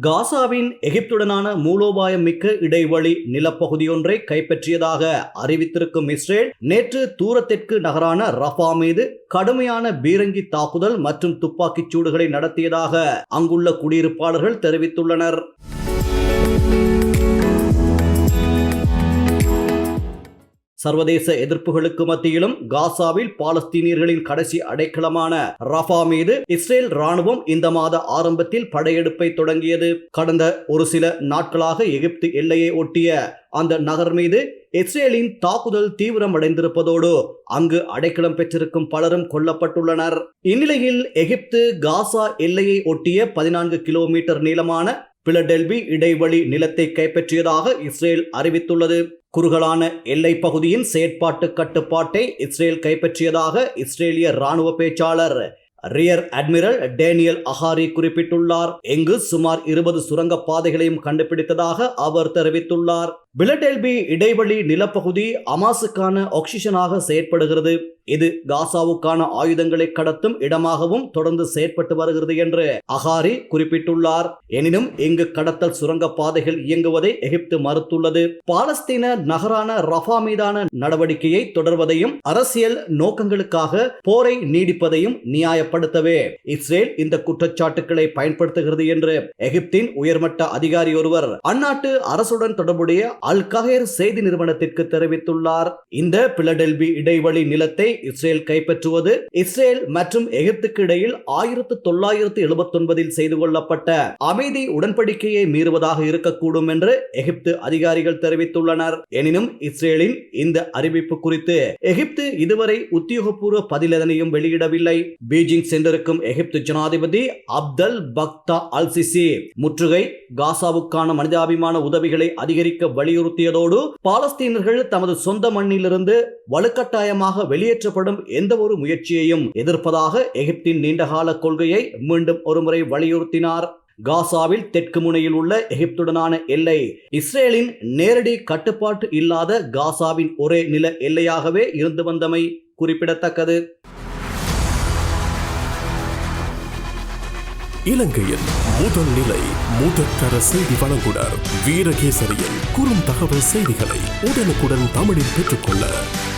காசாவின் எகிப்துடனான மூலோபாயம் மிக்க இடைவெளி நிலப்பகுதியொன்றை கைப்பற்றியதாக அறிவித்திருக்கும் இஸ்ரேல் நேற்று தூரத்திற்கு நகரான ரஃபா மீது கடுமையான பீரங்கி தாக்குதல் மற்றும் துப்பாக்கிச் சூடுகளை நடத்தியதாக அங்குள்ள குடியிருப்பாளர்கள் தெரிவித்துள்ளனர். சர்வதேச எதிர்ப்புகளுக்கு மத்தியிலும் காசாவில் பாலஸ்தீனியர்களின் கடைசி அடைக்கலமான ரஃபா மீது இஸ்ரேல் ராணுவம் இந்த மாத ஆரம்பத்தில் படையெடுப்பை தொடங்கியது. கடந்த ஒரு சில நாட்களாக எகிப்து எல்லையை ஒட்டிய அந்த நகர் மீது இஸ்ரேலின் தாக்குதல் தீவிரமடைந்திருப்பதோடு அங்கு அடைக்கலம் பெற்றிருக்கும் பலரும் கொல்லப்பட்டுள்ளனர். இந்நிலையில் எகிப்து காசா எல்லையை ஒட்டிய பதினான்கு கிலோமீட்டர் நீளமான பிலடெல்வி இடைவெளி நிலத்தை கைப்பற்றியதாக இஸ்ரேல் அறிவித்துள்ளது. குறுகலான எல்லை பகுதியின் செயற்பாட்டு கட்டுப்பாட்டை இஸ்ரேல் கைப்பற்றியதாக இஸ்ரேலிய ராணுவ பேச்சாளர் ரியர் அட்மிரல் டேனியல் அஹாரி குறிப்பிட்டுள்ளார். எங்கு சுமார் இருபது சுரங்க பாதைகளையும் கண்டுபிடித்ததாக அவர் தெரிவித்துள்ளார். பிலடெல்பி இடைவெளி நிலப்பகுதி அமாசுக்கான ஆக்சிஜனாக செயற்படுகிறது. இது காசாவுக்கான ஆயுதங்களை கடத்தும் இடமாகவும் தொடர்ந்து செயற்பட்டு வருகிறது என்று அகாரி குறிப்பிட்டுள்ளார். எனினும் இங்கு கடத்தல் சுரங்க பாதைகள் இயங்குவதை எகிப்து மறுத்துள்ளது. பாலஸ்தீன நகரான ரஃபா மீதான நடவடிக்கையை தொடர்வதையும் அரசியல் நோக்கங்களுக்காக போரை நீடிப்பதையும் நியாயப்படுத்தவே இஸ்ரேல் இந்த குற்றச்சாட்டுக்களை பயன்படுத்துகிறது என்று எகிப்தின் உயர்மட்ட அதிகாரி ஒருவர் அந்நாட்டு அரசுடன் தொடர்புடைய அல் கஹேர் செய்தி நிறுவனத்திற்கு தெரிவித்துள்ளார். இந்த பிலடெல்பி இடைவெளி நிலத்தை இஸ்ரேல் கைப்பற்றுவது இஸ்ரேல் மற்றும் எகிப்துக்கு இடையில் ஆயிரத்து தொள்ளாயிரத்து எழுபத்தி ஒன்பதில் செய்து கொள்ளப்பட்ட அமைதி உடன்படிக்கையை மீறுவதாக இருக்கக்கூடும் என்று எகிப்து அதிகாரிகள் தெரிவித்துள்ளனர். எனினும் இஸ்ரேலின் இந்த அறிவிப்பு குறித்து எகிப்து இதுவரை உத்தியோகபூர்வ பதில் எதனையும் வெளியிடவில்லை. பீஜிங் சென்றிருக்கும் எகிப்து ஜனாதிபதி அப்தல் பக்தா அல் சிசி முற்றுகை காசாவுக்கான மனிதாபிமான உதவிகளை அதிகரிக்க வலியுறுத்தியதோடு பாலஸ்தீனர்கள் தமது சொந்த மண்ணிலிருந்து வலுக்கட்டாயமாக வெளியேற்ற நிறைவேற்றப்படும் எந்த ஒரு முயற்சியையும் எதிர்ப்பதாக எகிப்தின் நீண்டகால கொள்கையை மீண்டும் ஒருமுறை வலியுறுத்தினார். காசாவில் தெற்கு முனையில் உள்ள எகிப்துடனான எல்லை இஸ்ரேலின் நேரடி கட்டுப்பாட்டு இல்லாத காசாவின் ஒரே நில எல்லையாகவே இருந்து வந்தமை குறிப்பிடத்தக்கது. இலங்கையின் முதல் நிலை முதற்கர செய்தி வழங்குனர் வீரகேசரியின் குறும் தகவல் செய்திகளை உடனுக்குடன் தமிழில் பெற்றுக்கொள்ள